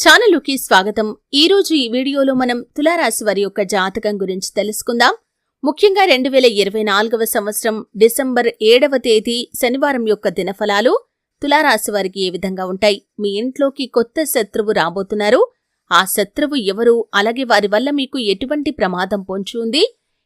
ఛానలుకి స్వాగతం. ఈ రోజు ఈ వీడియోలో మనం తులారాశి వారి యొక్క జాతకం గురించి తెలుసుకుందాం. ముఖ్యంగా రెండు వేల ఇరవై నాలుగవ సంవత్సరం డిసెంబర్ ఏడవ తేదీ శనివారం యొక్క దినఫలాలు తులారాశి వారికి ఏ విధంగా ఉంటాయి? మీ ఇంట్లోకి కొత్త శత్రువు రాబోతున్నారు. ఆ శత్రువు ఎవరు? అలాగే వారి వల్ల మీకు ఎటువంటి ప్రమాదం పొంచి ఉంది?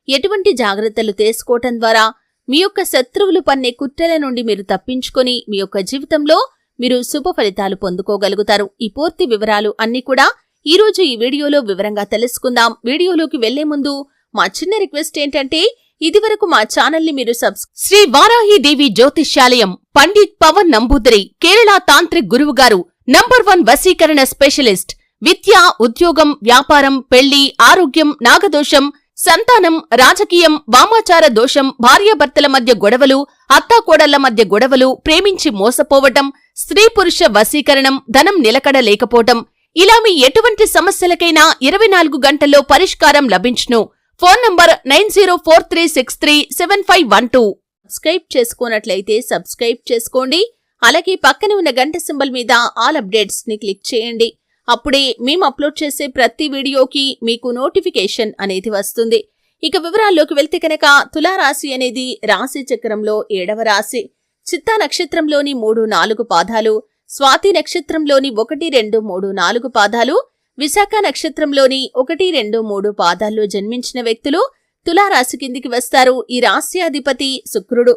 ఎటువంటి జాగ్రత్తలు తీసుకోవటం ద్వారా మీ యొక్క శత్రువులు పన్నే కుట్రల నుండి మీరు తప్పించుకొని మీ యొక్క జీవితంలో మీరు శుభ ఫలితాలు పొందుకోగలుగుతారు. ఈ పూర్తి వివరాలు అన్ని కూడా ఈ రోజు ఈ వీడియోలో వివరంగా తెలుసుకుందాం. వీడియోలోకి వెళ్ళే ముందు మా చిన్న రిక్వెస్ట్ ఏంటంటే ఇదివరకు మా ఛానల్ని మీరు సబ్స్ శ్రీ వారాహిదేవి జ్యోతిష్యాలయం పండిత్ పవన్ నంబూదరి కేరళ తాంత్రిక్ గురువు గారు నంబర్ వన్ వశీకరణ స్పెషలిస్ట్ విద్య ఉద్యోగం వ్యాపారం పెళ్ళి ఆరోగ్యం నాగదోషం సంతానం రాజకీయం వామాచార దోషం భార్యాభర్తల మధ్య గొడవలు అత్తాకోడళ్ళ మధ్య గొడవలు ప్రేమించి మోసపోవటం స్త్రీ పురుష వశీకరణం ధనం నిలకడ లేకపోవటం ఇలా మీ ఎటువంటి సమస్యలకైనా ఇరవై నాలుగు గంటల్లో పరిష్కారం లభించును. Phone number nine zero four three six three seven five one two. Subscribe చేసుకోనట్లయితే subscribe చేసుకోండి. అలాగే పక్కన ఉన్న గంట సింబల్ మీద ఆల్ అప్డేట్స్ని క్లిక్ చేయండి. అప్పుడే మేము అప్లోడ్ చేసే ప్రతి వీడియోకి మీకు నోటిఫికేషన్ అనేది వస్తుంది. ఇక వివరాల్లోకి వెళ్తే కనుక తులారాశి అనేది రాశి చక్రంలో ఏడవ రాశి. చిత్తా నక్షత్రంలోని మూడు నాలుగు పాదాలు స్వాతి నక్షత్రంలోని ఒకటి రెండు మూడు నాలుగు పాదాలు విశాఖ నక్షత్రంలోని ఒకటి రెండు మూడు పాదాల్లో జన్మించిన వ్యక్తులు తులారాశి కిందికి వస్తారు. ఈ రాశ్యాధిపతి శుక్రుడు.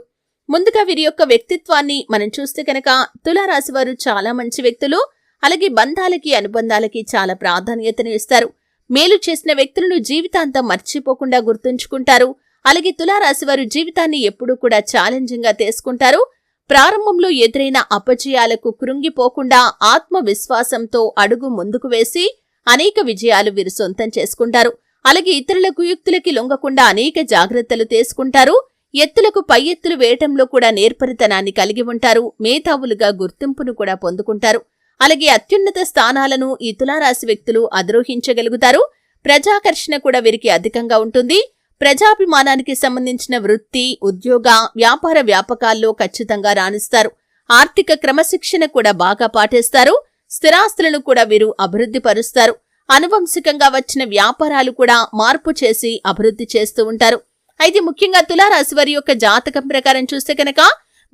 ముందుగా వీరి యొక్క వ్యక్తిత్వాన్ని మనం చూస్తే కనుక తులారాశి వారు చాలా మంచి వ్యక్తులు. అలాగే బంధాలకి అనుబంధాలకి చాలా ప్రాధాన్యతను ఇస్తారు. మేలు చేసిన వ్యక్తులను జీవితాంతం మర్చిపోకుండా గుర్తుంచుకుంటారు. అలాగే తులారాశి వారు జీవితాన్ని ఎప్పుడూ కూడా ఛాలెంజింగ్గా తీసుకుంటారు. ప్రారంభంలో ఎదురైన అపజయాలకు కృంగిపోకుండా ఆత్మవిశ్వాసంతో అడుగు ముందుకు వేసి అనేక విజయాలు వీరు సొంతం చేసుకుంటారు. అలాగే ఇతరుల కుయుక్తులకి లొంగకుండా అనేక జాగ్రత్తలు తీసుకుంటారు. ఎత్తులకు పై ఎత్తులు వేయటంలో కూడా నేర్పరితనాన్ని కలిగి ఉంటారు. మేధావులుగా గుర్తింపును కూడా పొందుకుంటారు. అలాగే అత్యున్నత స్థానాలను ఈ తులారాశి వ్యక్తులు అధిరోహించగలుగుతారు. ప్రజాకర్షణ కూడా వీరికి అధికంగా ఉంటుంది. ప్రజాభిమానానికి సంబంధించిన వృత్తి ఉద్యోగ వ్యాపార వ్యాపకాల్లో ఖచ్చితంగా రాణిస్తారు. ఆర్థిక క్రమశిక్షణ కూడా బాగా పాటిస్తారు. స్థిరాస్తులను కూడా వీరు అభివృద్ధి పరుస్తారు. అనువంశికంగా వచ్చిన వ్యాపారాలు కూడా మార్పు చేసి అభివృద్ధి చేస్తూ ఉంటారు. అయితే ముఖ్యంగా తులారాశి వారి యొక్క జాతకం ప్రకారం చూస్తే కనుక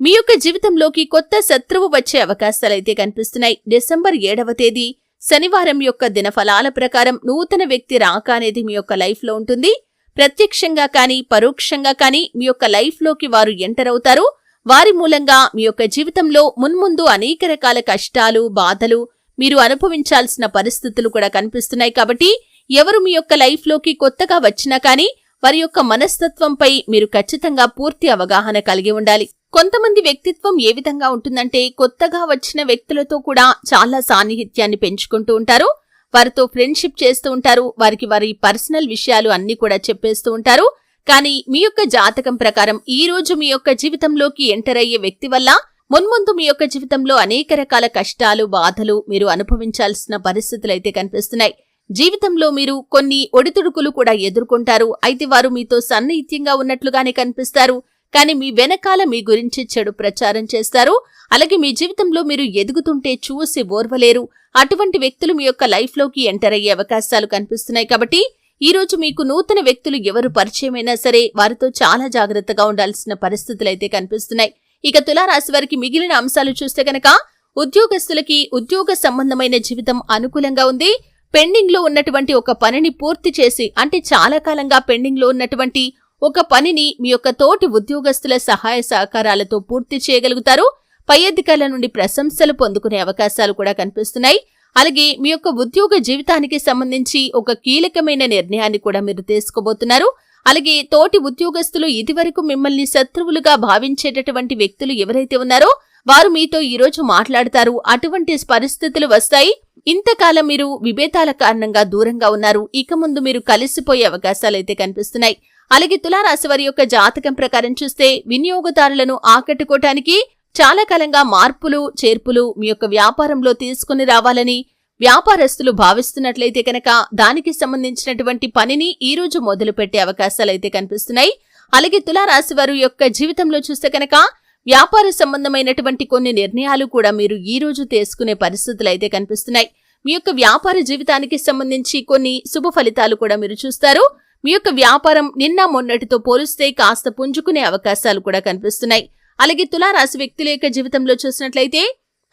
మీ యొక్క జీవితంలోకి కొత్త శత్రువు వచ్చే అవకాశాలైతే కనిపిస్తున్నాయి. డిసెంబర్ ఏడవ తేదీ శనివారం యొక్క దినఫలాల ప్రకారం నూతన వ్యక్తి రాక అనేది మీ యొక్క లైఫ్లో ఉంటుంది. ప్రత్యక్షంగా కానీ పరోక్షంగా కానీ మీ యొక్క లైఫ్లోకి వారు ఎంటర్ అవుతారు. వారి మూలంగా మీ యొక్క జీవితంలో మున్ముందు అనేక రకాల కష్టాలు బాధలు మీరు అనుభవించాల్సిన పరిస్థితులు కూడా కనిపిస్తున్నాయి. కాబట్టి ఎవరు మీ యొక్క లైఫ్లోకి కొత్తగా వచ్చినా కానీ వారి యొక్క మనస్తత్వంపై మీరు ఖచ్చితంగా పూర్తి అవగాహన కలిగి ఉండాలి. కొంతమంది వ్యక్తిత్వం ఏ విధంగా ఉంటుందంటే కొత్తగా వచ్చిన వ్యక్తులతో కూడా చాలా సాన్నిహిత్యాన్ని పెంచుకుంటూ ఉంటారు. వారితో ఫ్రెండ్షిప్ చేస్తూ ఉంటారు. వారికి వారి పర్సనల్ విషయాలు అన్ని కూడా చెప్పేస్తూ ఉంటారు. కానీ మీ యొక్క జాతకం ప్రకారం ఈ రోజు మీ యొక్క జీవితంలోకి ఎంటర్ అయ్యే వ్యక్తి వల్ల మున్ముందు మీ యొక్క జీవితంలో అనేక రకాల కష్టాలు బాధలు మీరు అనుభవించాల్సిన పరిస్థితులైతే కనిపిస్తున్నాయి. జీవితంలో మీరు కొన్ని ఒడిదుడుకులు కూడా ఎదుర్కొంటారు. అయితే వారు మీతో సన్నిహిత్యంగా ఉన్నట్లుగానే కనిపిస్తారు. కానీ మీ వెనకాల మీ గురించి చెడు ప్రచారం చేస్తారు. అలాగే మీ జీవితంలో మీరు ఎదుగుతుంటే చూసి ఓర్వలేరు. అటువంటి వ్యక్తులు మీ యొక్క లైఫ్లోకి ఎంటర్ అయ్యే అవకాశాలు కనిపిస్తున్నాయి కాబట్టి ఈ రోజు మీకు నూతన వ్యక్తులు ఎవరు పరిచయమైనా సరే వారితో చాలా జాగ్రత్తగా ఉండాల్సిన పరిస్థితులు అయితే కనిపిస్తున్నాయి. ఇక తులారాశి వారికి మిగిలిన అంశాలు చూస్తే కనుక ఉద్యోగస్తులకి ఉద్యోగ సంబంధమైన జీవితం అనుకూలంగా ఉంది. పెండింగ్లో ఉన్నటువంటి ఒక పనిని పూర్తి చేసి అంటే చాలా కాలంగా పెండింగ్లో ఉన్నటువంటి ఒక పనిని మీ యొక్క తోటి ఉద్యోగస్తుల సహాయ సహకారాలతో పూర్తి చేయగలుగుతారు. పై అధికారుల నుండి ప్రశంసలు పొందుకునే అవకాశాలు కూడా కనిపిస్తున్నాయి. అలాగే మీ యొక్క ఉద్యోగ జీవితానికి సంబంధించి ఒక కీలకమైన నిర్ణయాన్ని కూడా మీరు తీసుకోబోతున్నారు. అలాగే తోటి ఉద్యోగస్తులు ఇదివరకు మిమ్మల్ని శత్రువులుగా భావించేటటువంటి వ్యక్తులు ఎవరైతే ఉన్నారో వారు మీతో ఈరోజు మాట్లాడతారు. అటువంటి పరిస్థితులు వస్తాయి. ఇంతకాలం మీరు విభేదాల కారణంగా దూరంగా ఉన్నారు. ఇక ముందు మీరు కలిసిపోయే అవకాశాలైతే కనిపిస్తున్నాయి. అలాగే తులారాశి వారి యొక్క జాతకం ప్రకారం చూస్తే వినియోగదారులను ఆకట్టుకోవటానికి చాలా కాలంగా మార్పులు చేర్పులు మీ యొక్క వ్యాపారంలో తీసుకుని రావాలని వ్యాపారస్తులు భావిస్తున్నట్లయితే కనుక దానికి సంబంధించినటువంటి పనిని ఈ రోజు మొదలు పెట్టే అవకాశాలైతే కనిపిస్తున్నాయి. అలాగే తులారాశి వారి యొక్క జీవితంలో చూస్తే కనుక వ్యాపార సంబంధమైనటువంటి కొన్ని నిర్ణయాలు కూడా మీరు ఈ రోజు తీసుకునే పరిస్థితులు అయితే కనిపిస్తున్నాయి. మీ యొక్క వ్యాపార జీవితానికి సంబంధించి కొన్ని శుభ ఫలితాలు కూడా మీరు చూస్తారు. మీ యొక్క వ్యాపారం నిన్న మొన్నటితో పోలిస్తే కాస్త పుంజుకునే అవకాశాలు కూడా కనిపిస్తున్నాయి. అలాగే తులారాశి వ్యక్తుల యొక్క జీవితంలో చూసినట్లయితే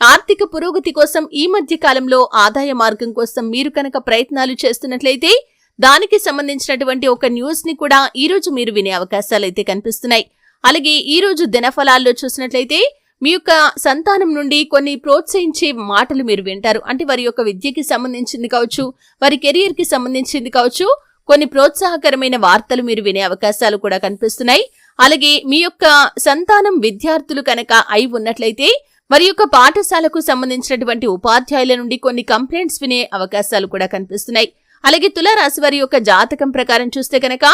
ఆర్థిక పురోగతి కోసం ఈ మధ్య కాలంలో ఆదాయ మార్గం కోసం మీరు కనుక ప్రయత్నాలు చేస్తున్నట్లయితే దానికి సంబంధించినటువంటి ఒక న్యూస్ని కూడా ఈ రోజు మీరు వినే అవకాశాలు అయితే కనిపిస్తున్నాయి. అలాగే ఈ రోజు దినఫలాల్లో చూసినట్లయితే మీ యొక్క సంతానం నుండి కొన్ని ప్రోత్సహించే మాటలు మీరు వింటారు. అంటే వారి యొక్క విద్యకి సంబంధించింది కావచ్చు వారి కెరియర్కి సంబంధించింది కావచ్చు కొన్ని ప్రోత్సాహకరమైన వార్తలు మీరు వినే అవకాశాలు కూడా కనిపిస్తున్నాయి. అలాగే మీ యొక్క సంతానం విద్యార్థులు కనుక అయి ఉన్నట్లయితే వారి యొక్క పాఠశాలకు సంబంధించినటువంటి ఉపాధ్యాయుల నుండి కొన్ని కంప్లైంట్స్ వినే అవకాశాలు కూడా కనిపిస్తున్నాయి. అలాగే తులారాశి వారి యొక్క జాతకం ప్రకారం చూస్తే కనుక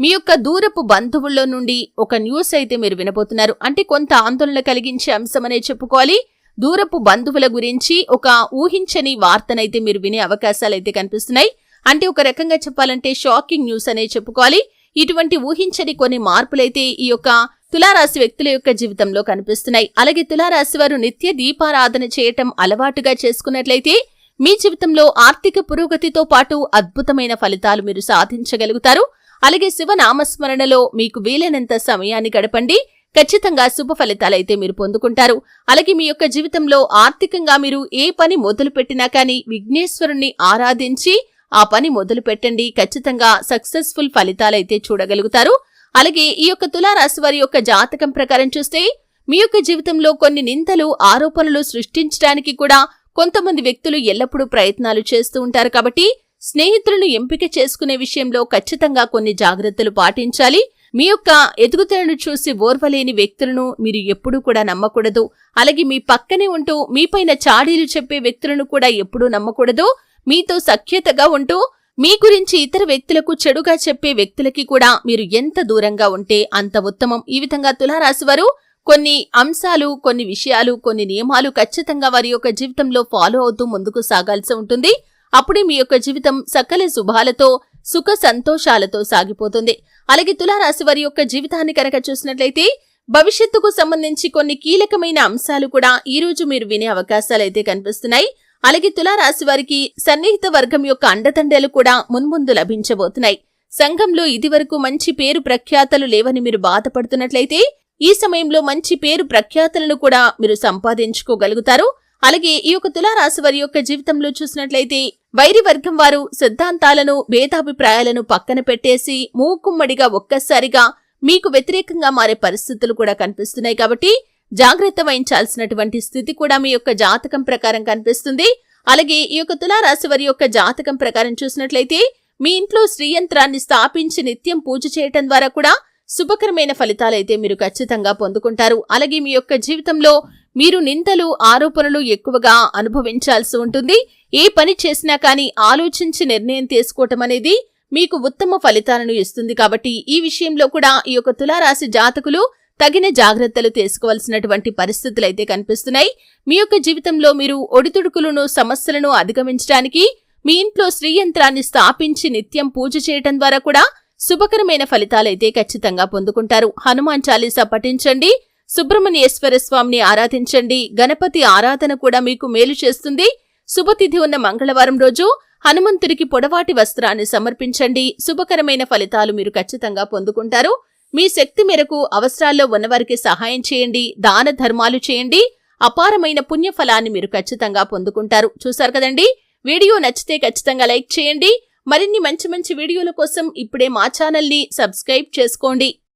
మీ యొక్క దూరపు బంధువుల్లో నుండి ఒక న్యూస్ అయితే మీరు వినబోతున్నారు. అంటే కొంత ఆందోళన కలిగించే అంశమనే చెప్పుకోవాలి. దూరపు బంధువుల గురించి ఒక ఊహించని వార్తనైతే మీరు వినే అవకాశాలు అయితే కనిపిస్తున్నాయి. అంటే ఒక రకంగా చెప్పాలంటే షాకింగ్ న్యూస్ అనే చెప్పుకోవాలి. ఇటువంటి ఊహించని కొన్ని మార్పులైతే ఈ యొక్క తులారాశి వ్యక్తుల యొక్క జీవితంలో కనిపిస్తున్నాయి. అలాగే తులారాశి వారు నిత్య దీపారాధన చేయటం అలవాటుగా చేసుకున్నట్లయితే మీ జీవితంలో ఆర్థిక పురోగతితో పాటు అద్భుతమైన ఫలితాలు మీరు సాధించగలుగుతారు. అలాగే శివనామస్మరణలో మీకు వీలైనంత సమయాన్ని గడపండి. ఖచ్చితంగా శుభ ఫలితాలైతే మీరు పొందుకుంటారు. అలాగే మీ యొక్క జీవితంలో ఆర్థికంగా మీరు ఏ పని మొదలు పెట్టినా కానీ విఘ్నేశ్వరుణ్ణి ఆరాధించి ఆ పని మొదలు పెట్టండి ఖచ్చితంగా సక్సెస్ఫుల్ ఫలితాలైతే చూడగలుగుతారు. అలాగే ఈ యొక్క తులారాశి వారి యొక్క జాతకం ప్రకారం చూస్తే మీ యొక్క జీవితంలో కొన్ని నిందలు ఆరోపణలు సృష్టించడానికి కూడా కొంతమంది వ్యక్తులు ఎల్లప్పుడూ ప్రయత్నాలు చేస్తూ ఉంటారు కాబట్టి స్నేహితులను ఎంపిక చేసుకునే విషయంలో ఖచ్చితంగా కొన్ని జాగ్రత్తలు పాటించాలి. మీ యొక్క ఎదుగుదలను చూసి ఓర్వలేని వ్యక్తులను మీరు ఎప్పుడూ కూడా నమ్మకూడదు. అలాగే మీ పక్కనే ఉంటూ మీపైన చాడీలు చెప్పే వ్యక్తులను కూడా ఎప్పుడూ నమ్మకూడదు. మీతో సఖ్యతగా ఉంటూ మీ గురించి ఇతర వ్యక్తులకు చెడుగా చెప్పే వ్యక్తులకి కూడా మీరు ఎంత దూరంగా ఉంటే అంత ఉత్తమం. ఈ విధంగా తులారాశి వారు కొన్ని అంశాలు కొన్ని విషయాలు కొన్ని నియమాలు ఖచ్చితంగా వారి యొక్క జీవితంలో ఫాలో అవుతూ ముందుకు సాగాల్సి ఉంటుంది. అప్పుడే మీ యొక్క జీవితం సకల శుభాలతో సుఖ సంతోషాలతో సాగిపోతుంది. అలాగే తులారాశి వారి యొక్క జీవితాన్ని కనుక చూసినట్లయితే భవిష్యత్తుకు సంబంధించి కొన్ని కీలకమైన అంశాలు కూడా ఈ రోజు మీరు వినే అవకాశాలైతే కనిపిస్తున్నాయి. అలాగే తులారాశి వారికి సన్నిహిత వర్గం యొక్క అండదండలు కూడా మున్ముందు లభించబోతున్నాయి. సంఘంలో ఇదివరకు మంచి పేరు ప్రఖ్యాతలు లేవని మీరు బాధపడుతున్నట్లయితే ఈ సమయంలో మంచి పేరు ప్రఖ్యాతలను కూడా మీరు సంపాదించుకోగలుగుతారు. అలాగే ఈ యొక్క తులారాశి వారి యొక్క జీవితంలో చూసినట్లయితే వైరి వర్గం వారు సిద్ధాంతాలను భేదాభిప్రాయాలను పక్కన పెట్టేసి మూకుమ్మడిగా ఒక్కసారిగా మీకు వ్యతిరేకంగా మారే పరిస్థితులు కూడా కనిపిస్తున్నాయి కాబట్టి జాగ్రత్త వహించాల్సినటువంటి స్థితి కూడా మీ యొక్క జాతకం ప్రకారం కనిపిస్తుంది. అలాగే ఈ యొక్క తులారాశి వారి యొక్క జాతకం ప్రకారం చూసినట్లయితే మీ ఇంట్లో శ్రీయంత్రాన్ని స్థాపించి నిత్యం పూజ చేయటం ద్వారా కూడా శుభకరమైన ఫలితాలైతే మీరు ఖచ్చితంగా పొందుకుంటారు. అలాగే మీ యొక్క జీవితంలో మీరు నిందలు ఆరోపణలు ఎక్కువగా అనుభవించాల్సి ఉంటుంది. ఏ పని చేసినా కానీ ఆలోచించి నిర్ణయం తీసుకోవటం అనేది మీకు ఉత్తమ ఫలితాలను ఇస్తుంది. కాబట్టి ఈ విషయంలో కూడా ఈ యొక్క తులారాశి జాతకులు తగిన జాగ్రత్తలు తీసుకోవాల్సినటువంటి పరిస్థితులు అయితే కనిపిస్తున్నాయి. మీ యొక్క జీవితంలో మీరు ఒడిదుడుకులను సమస్యలను అధిగమించడానికి మీ ఇంట్లో శ్రీయంత్రాన్ని స్థాపించి నిత్యం పూజ చేయటం ద్వారా కూడా శుభకరమైన ఫలితాలైతే ఖచ్చితంగా పొందుకుంటారు. హనుమాన్ చాలీసా పఠించండి. సుబ్రహ్మణ్యేశ్వర స్వామిని ఆరాధించండి. గణపతి ఆరాధన కూడా మీకు మేలు చేస్తుంది. శుభతిథి ఉన్న మంగళవారం రోజు హనుమంతుడికి పొడవాటి వస్త్రాన్ని సమర్పించండి. శుభకరమైన ఫలితాలు మీరు ఖచ్చితంగా పొందుకుంటారు. మీ శక్తి మేరకు అవసరాల్లో ఉన్నవారికి సహాయం చేయండి. దాన ధర్మాలు చేయండి. అపారమైన పుణ్యఫలాన్ని మీరు ఖచ్చితంగా పొందుకుంటారు. చూశారు కదండి? వీడియో నచ్చితే ఖచ్చితంగా లైక్ చేయండి. మరిన్ని మంచి మంచి వీడియోల కోసం ఇప్పుడే మా ఛానల్ని సబ్స్క్రైబ్ చేసుకోండి.